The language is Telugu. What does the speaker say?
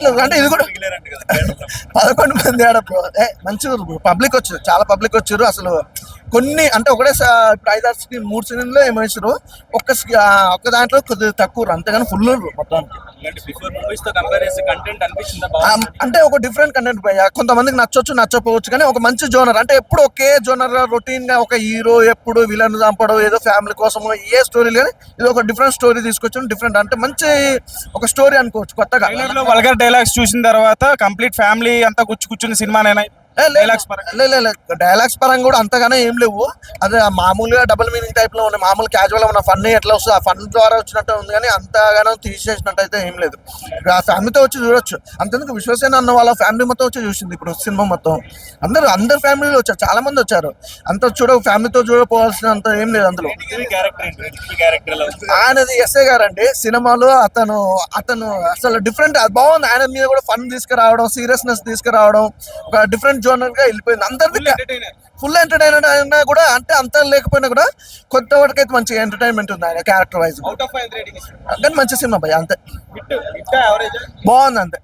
అంటే ఇది కూడా పదకొండు మంది ఆడ బ్రో ఏ మంచి పబ్లిక్ వచ్చారు చాలా పబ్లిక్ వచ్చారు. అసలు కొన్ని అంటే ఒకటే ఐదారు స్క్రీన్ మూడు స్క్రీన్లో ఏమో వేసారు ఒక్క ఒక్క దాంట్లో కొద్దిగా తక్కువ అంతేగాని ఫుల్ మొత్తానికి. అంటే ఒక డిఫరెంట్ కంటెంట్ కొంతమందికి నచ్చొచ్చు నచ్చకపోవచ్చు కానీ ఒక మంచి జోనర్ అంటే ఎప్పుడు ఒకే జోనర్ రొటీన్గా ఒక హీరో ఎప్పుడు విలన్ చంపడం ఏదో ఫ్యామిలీ కోసం ఏ స్టోరీ కానీ ఇది ఒక డిఫరెంట్ స్టోరీ తీసుకొచ్చి డిఫరెంట్ అంటే మంచి ఒక స్టోరీ అనుకోవచ్చు కొత్తగా. వల్గర్ డైలాగ్స్ చూసిన తర్వాత కంప్లీట్ ఫ్యామిలీ అంతా కూర్చు కూర్చుని సినిమానేనా? డైలాగ్స్ పరంగా. కూడా అంతగానే ఏం లేవు. అదే మామూలుగా డబుల్ మీనింగ్ టైప్లో ఉన్నాయి మామూలు క్యాజువల్ ఉన్న ఫన్ ఎట్లా వస్తుంది ఆ ఫన్ ద్వారా వచ్చినట్టు ఉంది కానీ అంతగానో తీసేసినట్టు అయితే ఏం లేదు. ఇప్పుడు ఆ ఫ్యామిలీతో వచ్చి చూడొచ్చు. అంతెందుకు విశ్వసేన అన్న వాళ్ళ ఫ్యామిలీ మొత్తం వచ్చి చూసింది ఇప్పుడు సినిమా మొత్తం. అందరు అందరు ఫ్యామిలీలో వచ్చారు. చాలా మంది వచ్చారు. అంత చూడ ఫ్యామిలీతో చూడపోవాల్సిన అంత ఏం లేదు అందులో. ఆయనది ఎస్ఏ గారండి. సినిమాలో అతను అతను అసలు డిఫరెంట్ బాగుంది. ఆయన మీద కూడా ఫన్ తీసుకురావడం సీరియస్నెస్ తీసుకురావడం ఒక డిఫరెంట్ జోనర్గా వెళ్ళిపోయింది. అందరిది ఫుల్ ఎంటర్టైన్మెంట్ అయినా కూడా అంటే అంత లేకపోయినా కూడా కొత్త వాటికి అయితే మంచి ఎంటర్టైన్మెంట్ ఉంది ఆయన క్యారెక్టర్ వైజ్ కానీ మంచి సినిమా భయ అంతే. బాగుంది అంతే.